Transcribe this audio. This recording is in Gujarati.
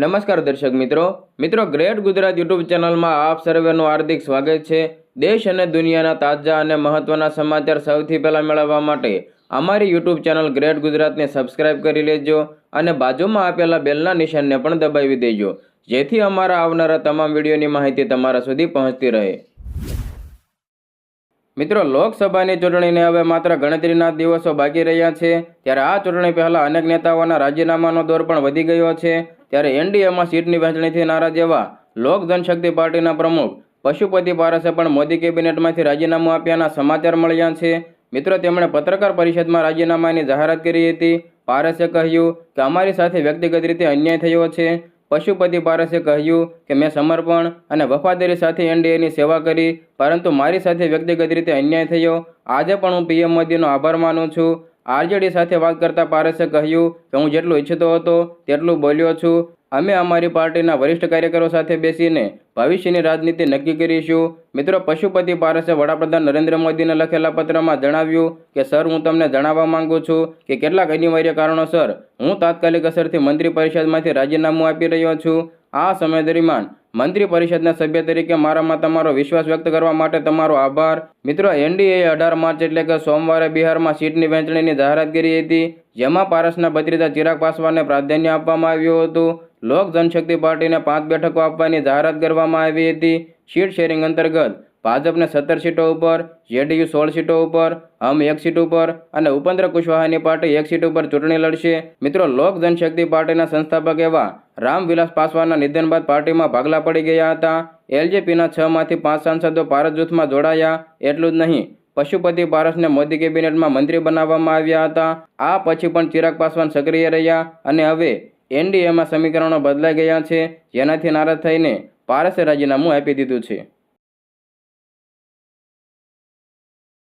નમસ્કાર દર્શક મિત્રો. મિત્રો, ગ્રેટ ગુજરાત યુટ્યુબ ચેનલમાં આપ સર્વેનું હાર્દિક સ્વાગત છે. દેશ અને દુનિયાના તાજા અને મહત્ત્વના સમાચાર સૌથી પહેલાં મેળવવા માટે અમારી યુટ્યુબ ચેનલ ગ્રેટ ગુજરાતને સબસ્ક્રાઇબ કરી લેજો અને બાજુમાં આપેલા બેલના નિશાનને પણ દબાવી દેજો. જેથી અમારા આવનારા તમામ વિડીયોની માહિતી તમારા સુધી પહોંચતી રહે. મિત્રો, લોકસભાની ચૂંટણીને હવે માત્ર ગણતરીના દિવસો બાકી રહ્યા છે. ત્યારે આ ચૂંટણી પહેલાં અનેક નેતાઓના રાજીનામાનો દોર પણ વધી ગયો છે. ત્યારે એનડીએમાં સીટની વહેંચણીથી નારાજ એવા લોક જનશક્તિ પાર્ટીના પ્રમુખ પશુપતિ પારસે પણ મોદી કેબિનેટમાંથી રાજીનામું આપ્યાના સમાચાર મળ્યા છે. મિત્રો, તેમણે પત્રકાર પરિષદમાં રાજીનામાની જાહેરાત કરી હતી. પારસે કહ્યું કે, અમારી સાથે વ્યક્તિગત રીતે અન્યાય થયો છે. પશુપતિ પારસે કહ્યું કે, મેં સમર્પણ અને વફાદારી સાથે એનડીએની સેવા કરી, પરંતુ મારી સાથે વ્યક્તિગત રીતે અન્યાય થયો. આજે પણ હું પીએમ મોદીનો આભાર માનું છું. આરજેડી સાથે વાત કરતા પારસે કહ્યું કે હું જેટલું ઈચ્છતો હતો તેટલું બોલ્યો છું. અમે અમારી પાર્ટીના વરિષ્ઠ કાર્યકરો સાથે બેસીને ભવિષ્યની રાજનીતિ નક્કી કરીશું. મિત્રો, પશુપતિ પારસે વડાપ્રધાન નરેન્દ્ર મોદીને લખેલા પત્રમાં જણાવ્યું કે, સર, હું તમને જણાવવા માંગુ છું કે કેટલાક અનિવાર્ય કારણોસર હું તાત્કાલિક અસરથી મંત્રી પરિષદમાંથી રાજીનામું આપી રહ્યો છું. આ સમય દરમિયાન મંત્રી પરિષદના સભ્ય તરીકે મારામાં તમારો વિશ્વાસ વ્યક્ત કરવા માટે તમારો આભાર. મિત્રો, એનડીએ અઢાર માર્ચ એટલે કે સોમવારે બિહારમાં સીટની વહેંચણીની જાહેરાત કરી હતી, જેમાં પારસના ભત્રીજા ચિરાગ પાસવાનને પ્રાધાન્ય આપવામાં આવ્યું હતું. લોક જનશક્તિ પાર્ટીને પાંચ બેઠકો આપવાની જાહેરાત કરવામાં આવી હતી. સીટ શેરિંગ અંતર્ગત ભાજપને સત્તર સીટો ઉપર, જેડીયુ સોળ સીટો ઉપર, હમ એક સીટ ઉપર અને ઉપેન્દ્ર કુશવાહાની પાર્ટી એક સીટ ઉપર ચૂંટણી લડશે. મિત્રો, લોક જનશક્તિ પાર્ટીના સંસ્થાપક એવા રામવિલાસ પાસવાનના નિધન બાદ પાર્ટીમાં ભાગલા પડી ગયા હતા. એલજેપીના છ માંથી પાંચ સાંસદો ભારત જૂથમાં જોડાયા એટલું જ નહીં, પશુપતિ પારસને મોદી કેબિનેટમાં મંત્રી બનાવવામાં આવ્યા હતા. આ પછી પણ ચિરાગ પાસવાન સક્રિય રહ્યા અને હવે એનડીએમાં સમીકરણો બદલાઈ ગયા છે. જેનાથી નારાજ થઈને પારસે રાજીનામું આપી દીધું છે.